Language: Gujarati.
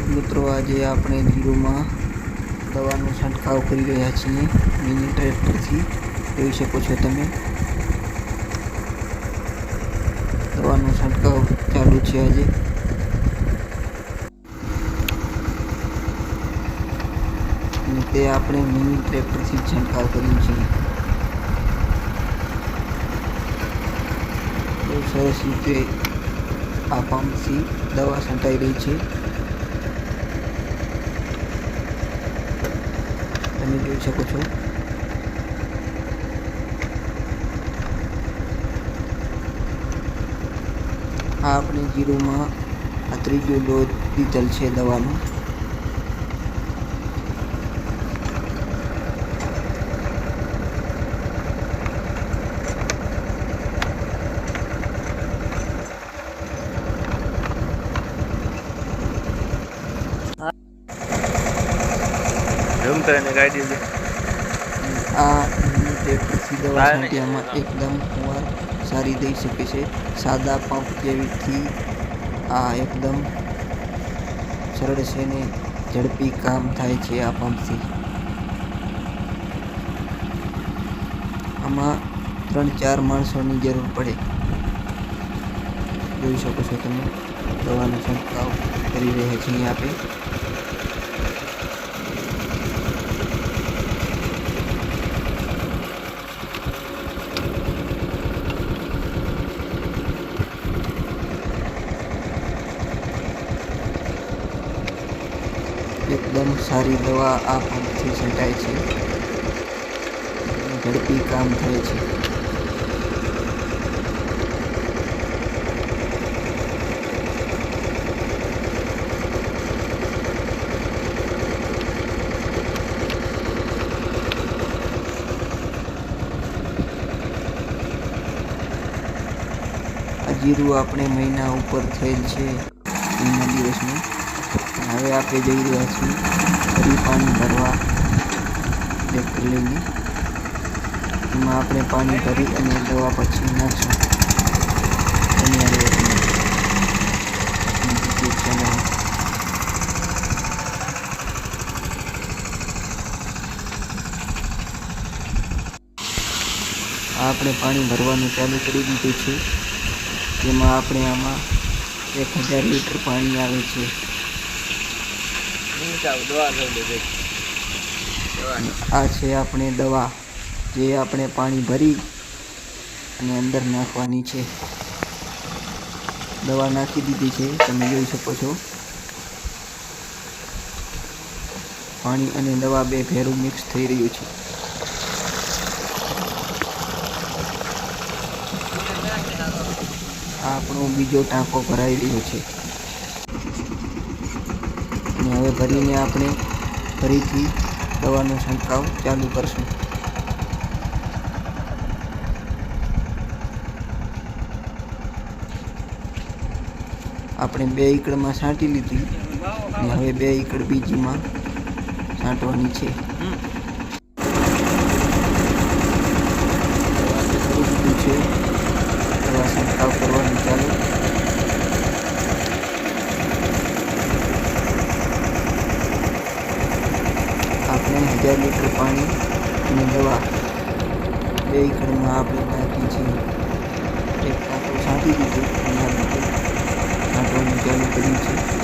ખેડૂત મિત્રો, આજે આપણે જીરુમાં દવાનો છંટકાવ કરી રહ્યા છીએ. મિની ટ્રેક્ટરથી જોઈ શકો છો તમે. દવાનો છંટકાવ ચાલુ છે આજે. તે આપણે મિની ટ્રેક્ટરથી છંટકાવ કર્યું છે. બહુ સરસ રીતે આ પંપથી દવા છંટાઈ રહી છે. તમે જોઈ શકો છો. આ આપણે જીરોમાં આ ત્રીજો ડોઝ લીધેલ છે દવાનો. આ દવા છાંટ્યામાં એકદમ ફુવાર સારી દઈ શકે છે. સાદા પંપ જેવીથી આ એકદમ સરળ છે ને ઝડપી કામ થાય છે આ પંપથી. આમાં ત્રણ ચાર માણસોની જરૂર પડે. જોઈ શકો છો તમે. દવાનો છંટકાવ કરી રહ્યા છીએ આપણે. એકદમ સારી દવા આ પંપથી છંટાય છે. ઝડપી કામ થાય છે. જીરું આપણે મહિના ઉપર થયેલ છે. મહિના દિવસનું. હવે આપણે જઈ રહ્યા છીએ ફરી પાણી ભરવા એક લઈને એમાં આપણે પાણી ભરી અને દવા પછી નાખશું. આપણી પાણી ભરવાનું ચાલુ કરી દીધું છે. જેમાં આપણે આમાં એક હજાર લીટર પાણી આવે છે. આ છે આપણે દવા, જે આપણે પાણી ભરી અને અંદર નાખવાની છે. દવા નાખી દીધી છે, તમે જોઈ શકો છો. પાણી અને દવા બે ભેરું મિક્સ થઈ રહ્યું છે. આપણો બીજો ટાંકો ભરાઈ રહ્યો છે. હવે ભરીને આપણે ફરીથી દવાનો છંટકાવ ચાલુ કરશું. આપણે બે એકડમાં છાંટી લીધી અને હવે બે એકડ બીજીમાં છાંટવાની છે કરી દીધું છે દવા છંટકાવ કરવાનું ચાલુ હજાર લીટર પાણી અને દવા બે એકડમાં આપણે નાખી છે. એક કાંટો છાંટી દીધું અને આ બીજું છાંટવાનું કર્યું છે.